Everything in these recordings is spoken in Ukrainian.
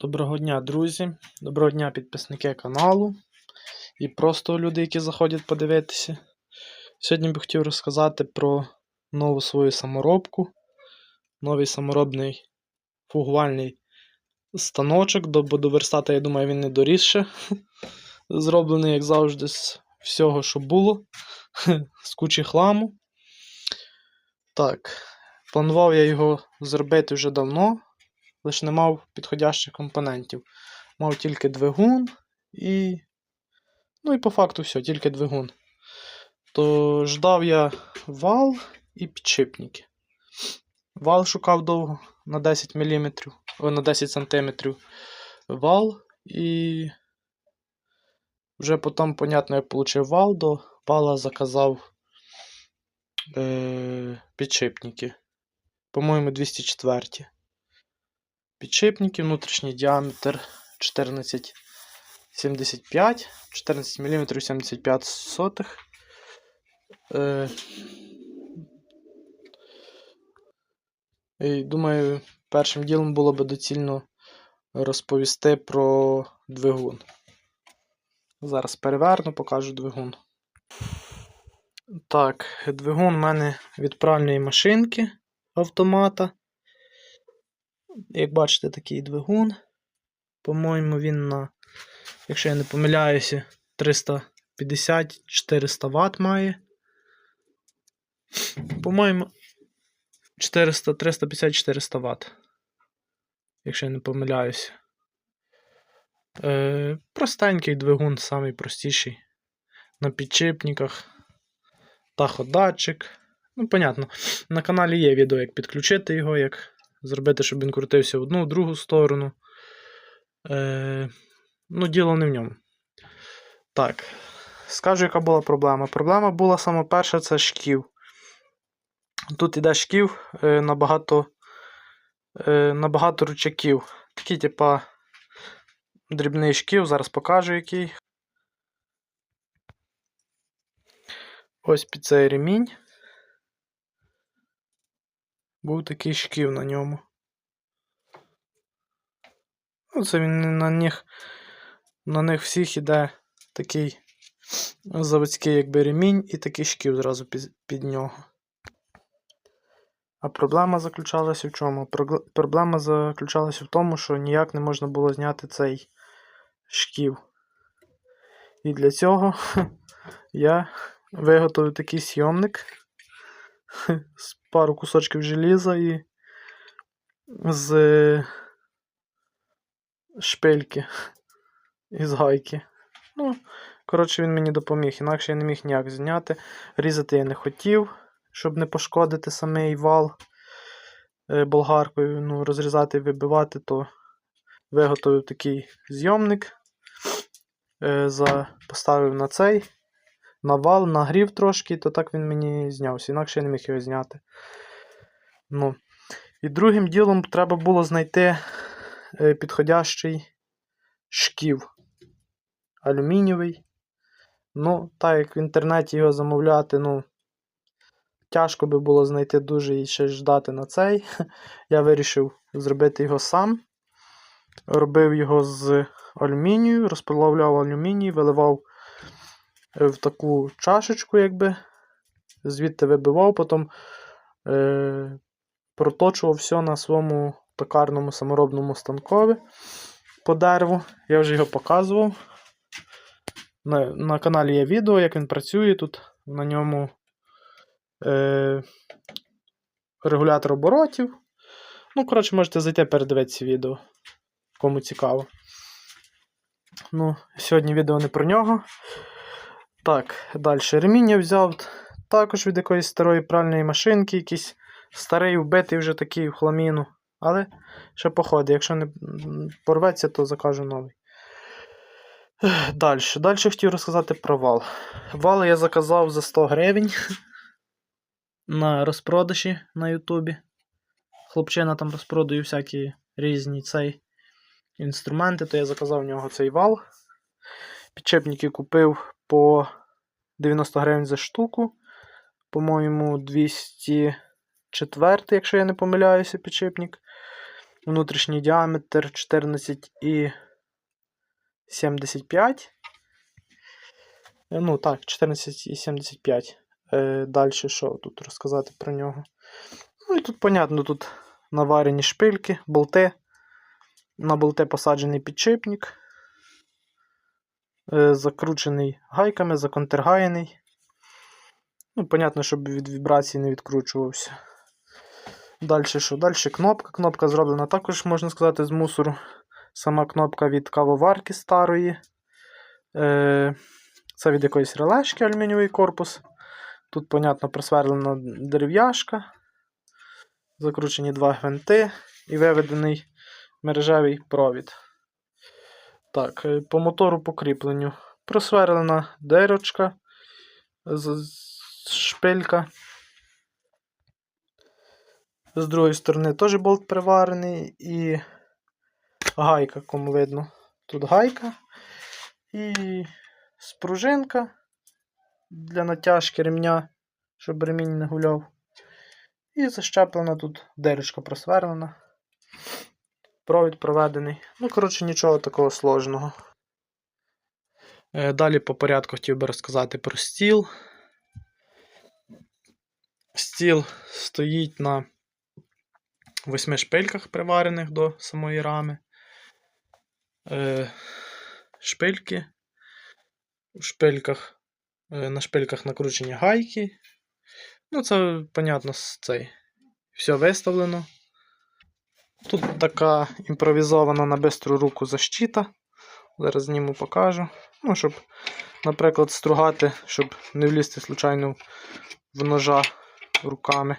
Доброго дня, друзі! Доброго дня, підписники каналу і просто люди, які заходять подивитися. Сьогодні би хотів розказати про нову свою саморобку. Новий саморобний фугувальний станочок, до, бо до верстата, я думаю, він не дорісше. Зроблений, як завжди, з всього, що було, з кучі хламу. Так, планував я його зробити вже давно лише не мав підходящих компонентів. Мав тільки двигун і. Ну і по факту все, тільки двигун. То ждав я вал і підшипники. Вал шукав довго на 10 мм, на 10 см вал і. Вже потім, понятно, я отримав вал, до вала заказав е- підшипники. По-моєму, 204 підшипники, внутрішній діаметр 14,75, 14 мм 75 сотих. Е, і думаю, першим ділом було би доцільно розповісти про двигун. Зараз переверну, покажу двигун. Так, двигун у мене від пральної машинки автомата. Як бачите, такий двигун. По-моєму, він на, якщо я не помиляюся, 350-400 Вт має. По-моєму, 350-400 Вт. Якщо я не помиляюся. Е, Простенький двигун, самий простіший. На підчипниках. Таходатчик. Ну, понятно. На каналі є відео, як підключити його, як зробити, щоб він крутився в одну, в другу сторону. Е, Ну, діло не в ньому. Так. Скажу, яка була проблема. Проблема була саме перша це шків. Тут іде шків е, набагато е, набагато ручаків. Такий, типа, дрібний шків, зараз покажу який. Ось під цей ремінь. Був такий шків на ньому. Ну, це він на них на них всіх іде такий заводський якби ремінь і такий шків зразу під, під нього. А проблема заключалася в чому? Проблема заключалася в тому, що ніяк не можна було зняти цей шків. І для цього я виготовив такий сйомник з пару кусочків желіза і з шпильки із гайки. Ну, коротше, він мені допоміг, інакше я не міг ніяк зняти. Різати я не хотів, щоб не пошкодити самий вал е, болгаркою. Ну, розрізати і вибивати, то виготовив такий зйомник. Е, Поставив на цей на вал, нагрів трошки, то так він мені знявся, інакше я не міг його зняти. Ну. І другим ділом треба було знайти е, підходящий шків алюмінієвий. Ну, так як в інтернеті його замовляти, ну, тяжко би було знайти дуже і ще ждати на цей. Я вирішив зробити його сам. Робив його з алюмінію, розплавляв алюміній, виливав в таку чашечку, якби, звідти вибивав, потім е, проточував все на своєму токарному саморобному станкові по дереву. Я вже його показував. На на каналі є відео, як він працює тут. На ньому е, регулятор оборотів. Ну, коротше, можете зайти передивитися відео, кому цікаво. Ну, Сьогодні відео не про нього. Так, далі ремінь я взяв також від якоїсь старої пральної машинки, якийсь старий вбитий вже такий в хламіну. Але ще походить, якщо не порветься, то закажу новий. Далі. Далі хотів розказати про вал. Вал я заказав за 100 гривень на розпродажі на Ютубі. Хлопчина там розпродає всякі різні цей інструменти, то я заказав в нього цей вал. Підчепники купив по 90 гривень за штуку. По-моєму, 204, якщо я не помиляюся, підшипник. Внутрішній діаметр 14,75. Е, Ну, так, 14,75. Е, Далі що тут розказати про нього? Ну і тут, понятно, тут наварені шпильки, болти. На болти посаджений підшипник. Е, Закручений гайками, законтергаєний. Ну, понятно, щоб від вібрації не відкручувався. Далі що? Далі кнопка. Кнопка зроблена також, можна сказати, з мусору. Сама кнопка від кавоварки старої. Е, Це від якоїсь релешки алюмінієвий корпус. Тут, понятно, просверлена дерев'яшка. Закручені два гвинти і виведений мережевий провід. Так, е, по мотору по кріпленню. Просверлена з- шпилька. З другої сторони теж болт приварений і гайка, кому видно. Тут гайка і спружинка для натяжки ремня, щоб ремінь не гуляв. І защеплена тут дирочка просверлена. Провід проведений. Ну, коротше, нічого такого сложного. Е, Далі по порядку хотів би розказати про стіл. Стіл стоїть на восьми шпильках, приварених до самої рами. Е, Шпильки. В шпильках, е, на шпильках накручені гайки. Ну, це, понятно, цей. Все виставлено. Тут така імпровізована на бистру руку защита. Зараз зніму покажу. Ну, щоб, наприклад, стругати, щоб не влізти случайно в ножа руками.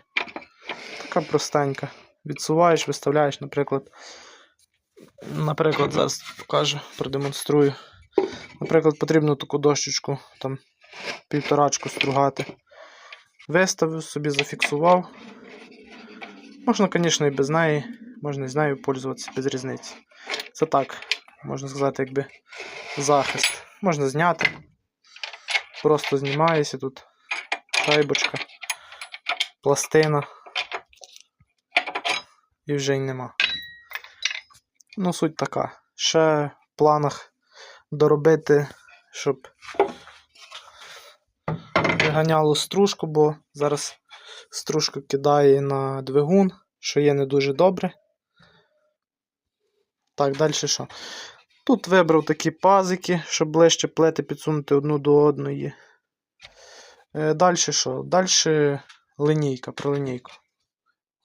Така простенька. Відсуваєш, виставляєш, наприклад. Наприклад, зараз покажу, продемонструю. Наприклад, потрібно таку дощечку, там півторачку стругати. Виставив, собі зафіксував. Можна, звісно, і без неї, можна з нею пользуватися без різниці. Це так, можна сказати, якби захист. Можна зняти. Просто знімаєшся тут шайбочка, пластина. І вже й нема. Ну, суть така. Ще в планах доробити, щоб виганяло стружку, бо зараз стружку кидає на двигун, що є не дуже добре. Так, далі що? Тут вибрав такі пазики, щоб ближче плети підсунути одну до одної. Е, далі що? Далі линійка, про линійку.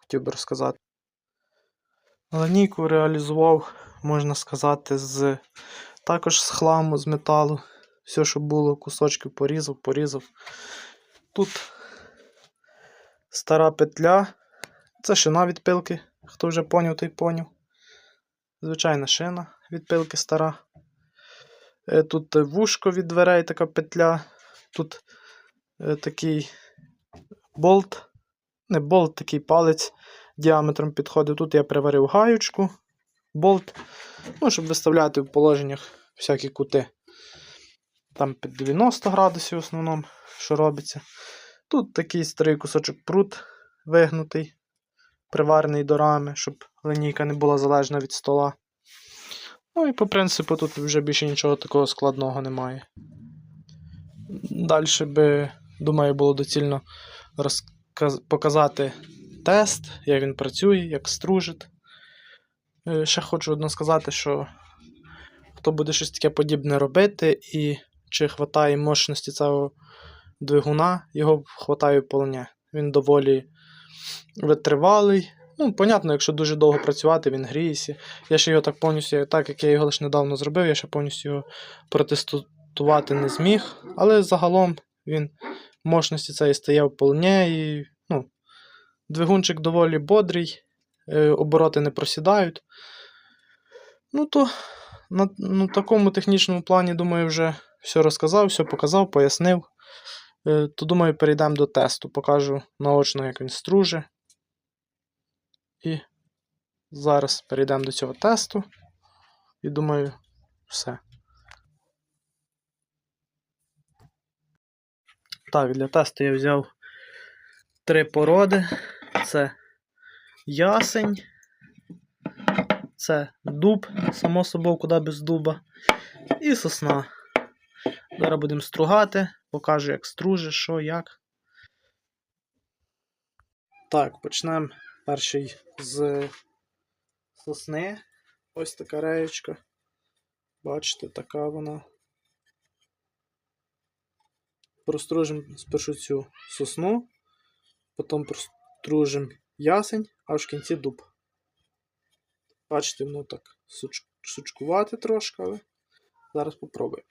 Хотів би розказати. Линійку реалізував, можна сказати, з також з хламу, з металу. Все, що було, кусочків порізав, порізав. Тут стара петля. Це шина від пилки. Хто вже поняв, той поняв. Звичайна шина від пилки стара. Е, Тут е, вушко від дверей, така петля. Тут е, такий болт. Не болт, такий палець діаметром підходить. Тут я приварив гаючку, болт. Ну, щоб виставляти в положеннях всякі кути. Там під 90 градусів в основному, що робиться. Тут такий старий кусочок прут вигнутий, приварений до рами, щоб линійка не була залежна від стола. Ну і по принципу тут вже більше нічого такого складного немає. Далі би, думаю, було доцільно розказ... показати тест, як він працює, як стружить. Е, Ще хочу одно сказати, що хто буде щось таке подібне робити, і чи хватає мощності цього двигуна, його хватає вполне. Він доволі витривалий. Ну, понятно, якщо дуже довго працювати, він гріється. Я ще його так повністю, так як я його лише недавно зробив, я ще повністю його протестувати не зміг. Але загалом він мощності цієї стає вполне і ну, двигунчик доволі бодрий, е, обороти не просідають. Ну, то на, на такому технічному плані, думаю, вже все розказав, все показав, пояснив. Е, То думаю, перейдемо до тесту. Покажу наочно, як він струже. І зараз перейдемо до цього тесту. І думаю, все. Так, для тесту я взяв три породи. Це ясень, Це дуб, само собою, куди без дуба. І сосна. Зараз будемо стругати, покажу, як струже, що, як. Так, почнемо перший з сосни. Ось така реєчка. Бачите, така вона. Простружимо спершу цю сосну, потім простружимо ясень, а в кінці дуб. Бачите, воно так суч... сучкувати трошки, але зараз попробуємо.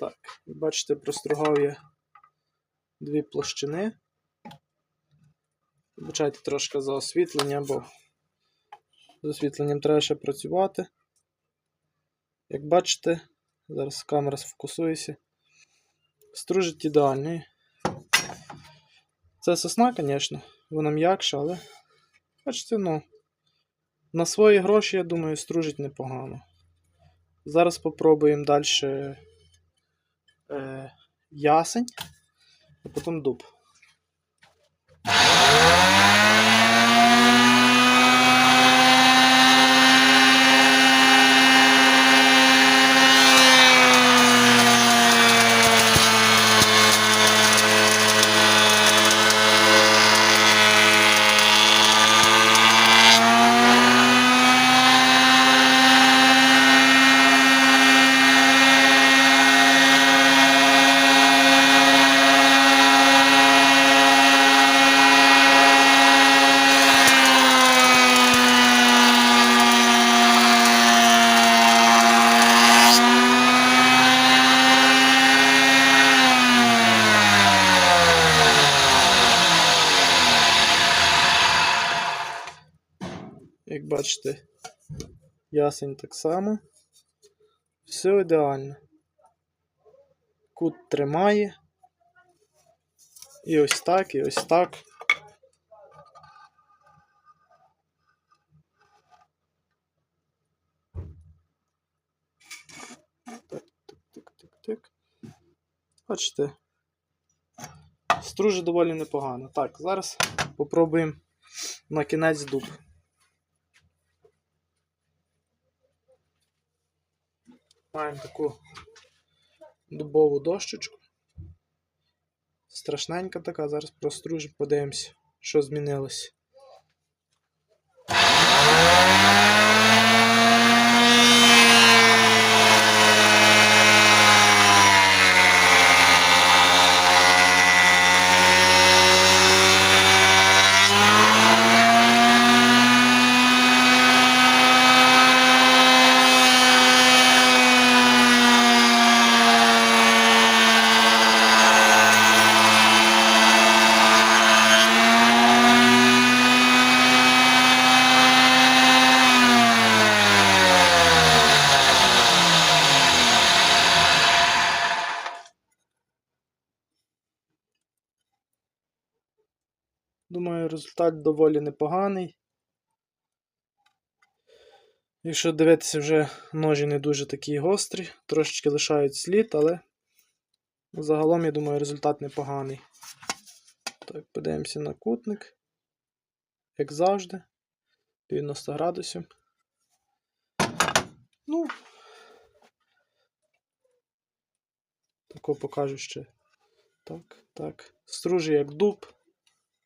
Так, бачите, простругав я дві площини. Вибачайте трошки за освітлення, бо з освітленням треба ще працювати. Як бачите, зараз камера сфокусується. Стружить ідеальний. Це сосна, звісно, вона м'якша, але бачите, ну, на свої гроші, я думаю, стружить непогано. Зараз попробуємо далі е, ясень, а потім дуб. Бачите, ясень так само. Все ідеально. Кут тримає. І ось так, і ось так. Так, так, так, так. Бачите. Струже доволі непогано. Так, зараз попробуємо на кінець дуб. Маємо таку дубову дощечку. Страшненька така, зараз простружимо, подивимося, що змінилось. Думаю, результат доволі непоганий. Якщо дивитися, вже ножі не дуже такі гострі, трошечки лишають слід, але загалом, я думаю, результат непоганий. Так, подивимося на кутник. Як завжди. 90 градусів. Ну, тако покажу ще. Так, так. Стружі як дуб,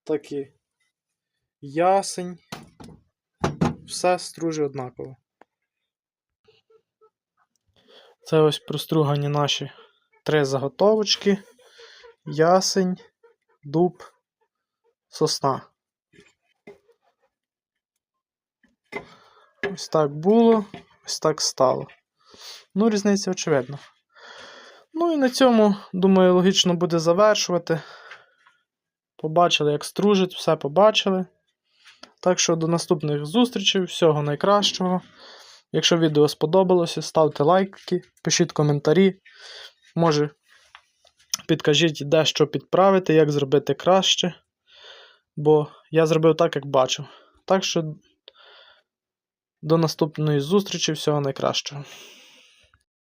так і ясень. все струже однаково. Це ось простругані наші три заготовочки. Ясень, дуб, сосна. Ось так було, ось так стало. Ну, різниця очевидна. Ну і на цьому, думаю, логічно буде завершувати. Побачили, як стружить, все побачили. Так що до наступних зустрічей, всього найкращого. Якщо відео сподобалося, ставте лайки, пишіть коментарі. Може, підкажіть, де що підправити, як зробити краще. Бо я зробив так, як бачив. Так що до наступної зустрічі, всього найкращого.